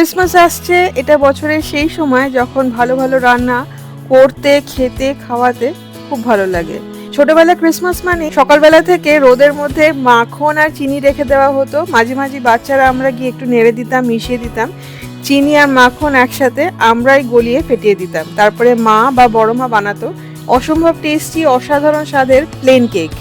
Christmas আসছে, এটা বছরের সেই সময় যখন ভালো ভালো রান্না করতে, খেতে, খাওয়াতে খুব ভালো লাগে। ছোটবেলা ক্রিসমাস মানে সকালবেলা থেকে রোদের মধ্যে মাখন আর চিনি রেখে দেওয়া হতো। মাঝে মাঝে বাচ্চারা আমরা গিয়ে একটু নেড়ে দিতাম, মিশিয়ে দিতাম। চিনি আর মাখন একসাথে আমরাই গলিয়ে ফেটিয়ে দিতাম। তারপরে মা বা বড় মা বানাতো অসম্ভব টেস্টি অসাধারণ স্বাদের প্লেন কেক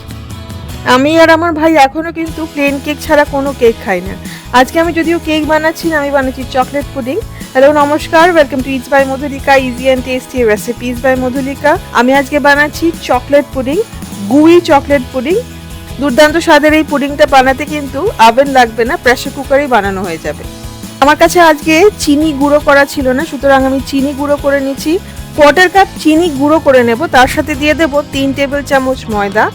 আমি আর আমার ভাই এখনও কিন্তু প্লেন কেক ছাড়া কোনো কেক খাই না। আজকে আমি যদিও কেক বানাচ্ছি না, আমি বানাচ্ছি চকলেট পুডিং। হ্যালো, নমস্কার welcome to it's by Madhulika easy and tasty recipes by Madhulika আমি আজকে বানাচ্ছি chocolate pudding gooey chocolate pudding. দুর্দান্ত স্বাদের এই পুডিংটা বানাতে কিন্তু আভেন লাগবে না প্রেশার কুকারেই বানানো হয়ে যাবে। আমার কাছে আজকে চিনি গুঁড়ো করা ছিল না, সুতরাং আমি চিনি গুঁড়ো করে নিচ্ছি। কোয়ার্টার কাপ চিনি গুঁড়ো করে নেব, তার সাথে দিয়ে দেব তিন টেবিল চামচ ময়দা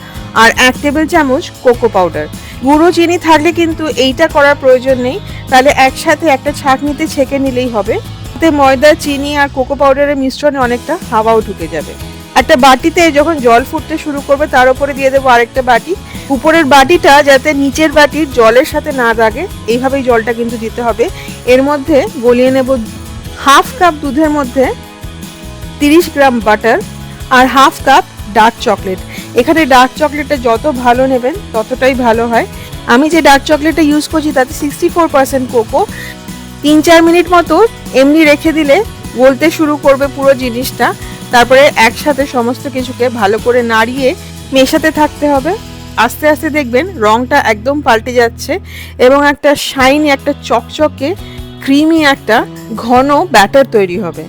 আর এক টেবিল চামচ কোকো পাউডার গুঁড়ো চিনি থাকলে কিন্তু এইটা করার প্রয়োজন নেই। তাহলে একসাথে একটা ছাঁকনিতে ছেঁকে নিলেই হবে। এতে ময়দা, চিনি আর কোকো পাউডারের মিশ্রণে অনেকটা হাওয়াও ঢুকে যাবে। একটা বাটিতে যখন জল ফুটতে শুরু করবে, তার উপরে দিয়ে দেবো আরেকটা বাটি। উপরের বাটিটা যাতে নিচের বাটির জলের সাথে না দাগে, এইভাবেই জলটা কিন্তু দিতে হবে। এর মধ্যে গলিয়ে নেব হাফ কাপ দুধের মধ্যে তিরিশ গ্রাম বাটার আর হাফ কাপ ডার্ক চকলেট। এখানে ডার্ক চকলেটটা যত ভালো নেবেন, ততটাই ভালো হয়। আমি যে ডার্ক চকলেটটা ইউজ করছি, তাতে সিক্সটি ফোর পার্সেন্ট কোকো তিন চার মিনিট মতো এমনি রেখে দিলে গলতে শুরু করবে পুরো জিনিসটা। তারপরে একসাথে সমস্ত কিছুকে ভালো করে নাড়িয়ে মেশাতে থাকতে হবে। আস্তে আস্তে দেখবেন রংটা একদম পাল্টে যাচ্ছে এবং একটা শাইনি একটা চকচকে ক্রিমি একটা ঘন ব্যাটার তৈরি হবে।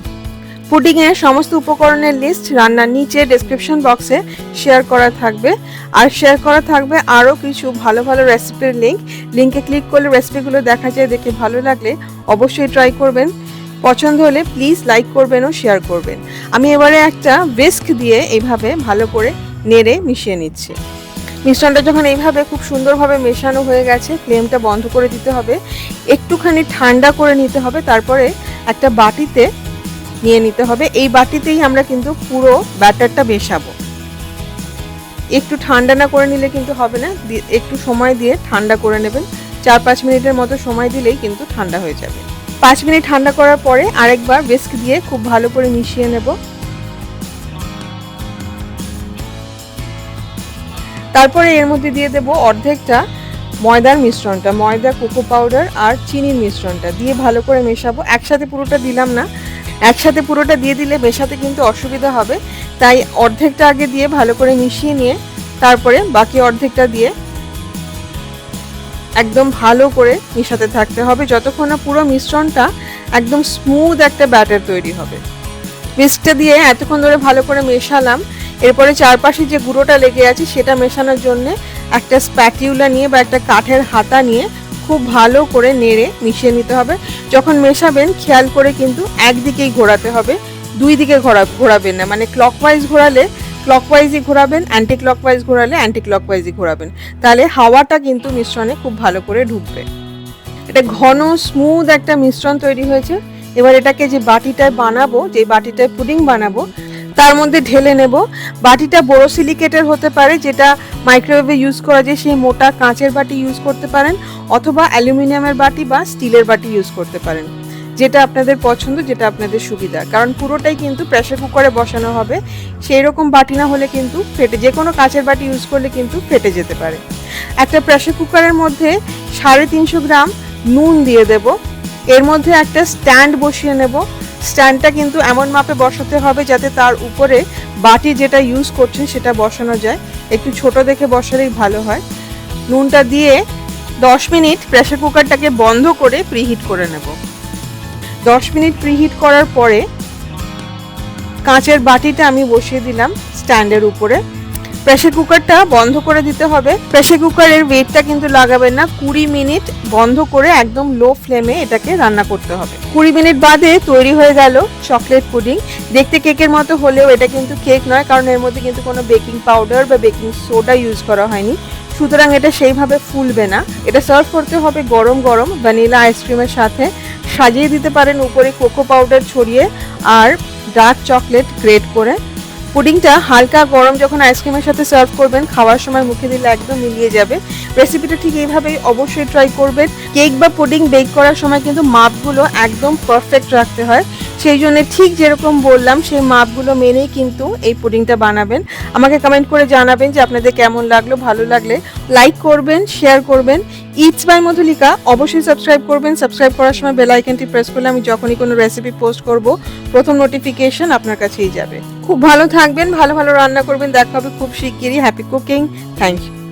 পুডিংয়ের সমস্ত উপকরণের লিস্ট রান্নার নিচে ডেসক্রিপশন বক্সে শেয়ার করা থাকবে। আর শেয়ার করা থাকবে আরও কিছু ভালো ভালো রেসিপির লিঙ্ক লিঙ্কে ক্লিক করলে রেসিপিগুলো দেখা যায় দেখে ভালো লাগলে অবশ্যই ট্রাই করবেন। পছন্দ হলে প্লিজ লাইক করবেন ও শেয়ার করবেন। আমি এবারে একটা বিস্ক দিয়ে এইভাবে ভালো করে নেড়ে মিশিয়ে নিচ্ছি। মিশ্রণটা যখন এইভাবে খুব সুন্দরভাবে মেশানো হয়ে গেছে ফ্লেমটা বন্ধ করে দিতে হবে। একটুখানি ঠান্ডা করে নিতে হবে, তারপরে একটা বাটিতে নিয়ে নিতে হবে। এই বাটিতেই আমরা কিন্তু পুরো ব্যাটারটা মেশাবো। একটু ঠান্ডা না করে নিলে কিন্তু হবে না। একটু সময় দিয়ে ঠান্ডা করে নেবেন। চার পাঁচ মিনিটের মতো সময় দিলেই কিন্তু ঠান্ডা হয়ে যাবে। পাঁচ মিনিট ঠান্ডা করার পরে আরেকবার বিস্ক দিয়ে খুব ভালো করে মিশিয়ে নেব। তারপরে এর মধ্যে দিয়ে দেব অর্ধেকটা ময়দার মিশ্রণটা, ময়দা, কোকো পাউডার আর চিনির মিশ্রণটা। দিয়ে ভালো করে মেশাবো। একসাথে পুরোটা দিলাম না। একসাথে পুরোটা দিয়ে দিলে মেশাতে কিন্তু অসুবিধা হবে। তাই অর্ধেকটা আগে দিয়ে ভালো করে মিশিয়ে নিয়ে তারপরে বাকি অর্ধেকটা দিয়ে একদম ভালো করে মিশাতে থাকতে হবে। যতক্ষণ না পুরো মিশ্রণটা একদম স্মুথ একটা ব্যাটার তৈরি হবে। মিক্সটা দিয়ে এতক্ষণ ধরে ভালো করে মেশালাম। এরপরে চারপাশে যে গুঁড়োটা লেগে আছে সেটা মেশানোর জন্য একটা স্প্যাটিউলা নিয়ে বা একটা কাঠের হাতা নিয়ে খুব ভালো করে নেড়ে মিশিয়ে নিতে হবে। যখন মেশাবেন, খেয়াল করে কিন্তু একদিকেই ঘোরাতে হবে। দুই দিকে ঘোরা, ঘোরাবেন না। মানে ক্লকওয়াইজ ঘোরালে ক্লকওয়াইজই ঘোরাবেন অ্যান্টি ক্লকওয়াইজ ঘোরালে অ্যান্টি ক্লকওয়াইজই ঘোরাবেন। তাহলে হাওয়াটা কিন্তু মিশ্রণে খুব ভালো করে ঢুকবে। এটা ঘন স্মুথ একটা মিশ্রণ তৈরি হয়েছে। এবার এটাকে যে বাটিটায় বানাবো, যে বাটিটায় পুডিং বানাবো তার মধ্যে ঢেলে নেব। বাটিটা বড় সিলিকেটের হতে পারে, যেটা মাইক্রোওয়েভে ইউজ করা যায়, সেই মোটা কাঁচের বাটি ইউজ করতে পারেন, অথবা অ্যালুমিনিয়ামের বাটি বা স্টিলের বাটি ইউজ করতে পারেন, যেটা আপনাদের পছন্দ, যেটা আপনাদের সুবিধা। কারণ পুরোটাই কিন্তু প্রেসার কুকারে বসানো হবে। সেই রকম বাটি না হলে কিন্তু ফেটে, যে কোনো কাঁচের বাটি ইউজ করলে কিন্তু ফেটে যেতে পারে। একটা প্রেসার কুকারের মধ্যে সাড়ে তিনশো গ্রাম নুন দিয়ে দেব। এর মধ্যে একটা স্ট্যান্ড বসিয়ে নেব। স্ট্যান্ডটা কিন্তু এমন মাপে বসাতে হবে যাতে তার উপরে বাটি যেটা ইউজ করছেন সেটা বসানো যায়। একটু ছোট দেখে বসালেই ভালো হয়। নুনটা দিয়ে দশ মিনিট প্রেসার কুকারটাকে বন্ধ করে প্রিহিট করে নেব। দশ মিনিট প্রিহিট করার পরে কাঁচের বাটিটা আমি বসিয়ে দিলাম স্ট্যান্ডের উপরে। প্রেসার কুকারটা বন্ধ করে দিতে হবে। প্রেসার কুকারের ওয়েটটা কিন্তু লাগাবেন না। কুড়ি মিনিট বন্ধ করে একদম লো ফ্লেমে এটাকে রান্না করতে হবে। কুড়ি মিনিট বাদে তৈরি হয়ে গেল চকলেট পুডিং। দেখতে কেকের মতো হলেও এটা কিন্তু কেক নয়, কারণ এর মধ্যে কিন্তু কোনো বেকিং পাউডার বা বেকিং সোডা ইউজ করা হয়নি। সুতরাং এটা সেইভাবে ফুলবে না। এটা সার্ভ করতে হবে গরম গরম ভ্যানিলা আইসক্রিমের সাথে। সাজিয়ে দিতে পারেন উপরে কোকো পাউডার ছড়িয়ে আর ডার্ক চকলেট গ্রেট করে। পুডিংটা হালকা গরম যখন আইসক্রিমের সাথে সার্ভ করবেন, খাওয়ার সময় মুখে দিলে একদম মিলিয়ে যাবে। রেসিপিটা ঠিক এইভাবেই অবশ্যই ট্রাই করবেন। কেক বা পুডিং বেক করার সময় কিন্তু মাপগুলো একদম পারফেক্ট রাখতে হয়। সেই জন্য ঠিক যেরকম বললাম, সেই মাপগুলো মেনেই কিন্তু এই পুডিংটা বানাবেন। আমাকে কমেন্ট করে জানাবেন যে আপনাদের কেমন লাগল, ভালো লাগলে লাইক করবেন শেয়ার করবেন। ইটস বাই মধুলিকা অবশ্যই সাবস্ক্রাইব করবেন। সাবস্ক্রাইব করার সময় বেল আইকনটি প্রেস করলে আমি যখনই কোনো রেসিপি পোস্ট করব, প্রথম নোটিফিকেশন আপনার কাছেই যাবে। খুব ভালো থাকবেন, ভালো ভালো রান্না করবেন। দেখা হবে খুব শিগগিরই। Happy cooking thank you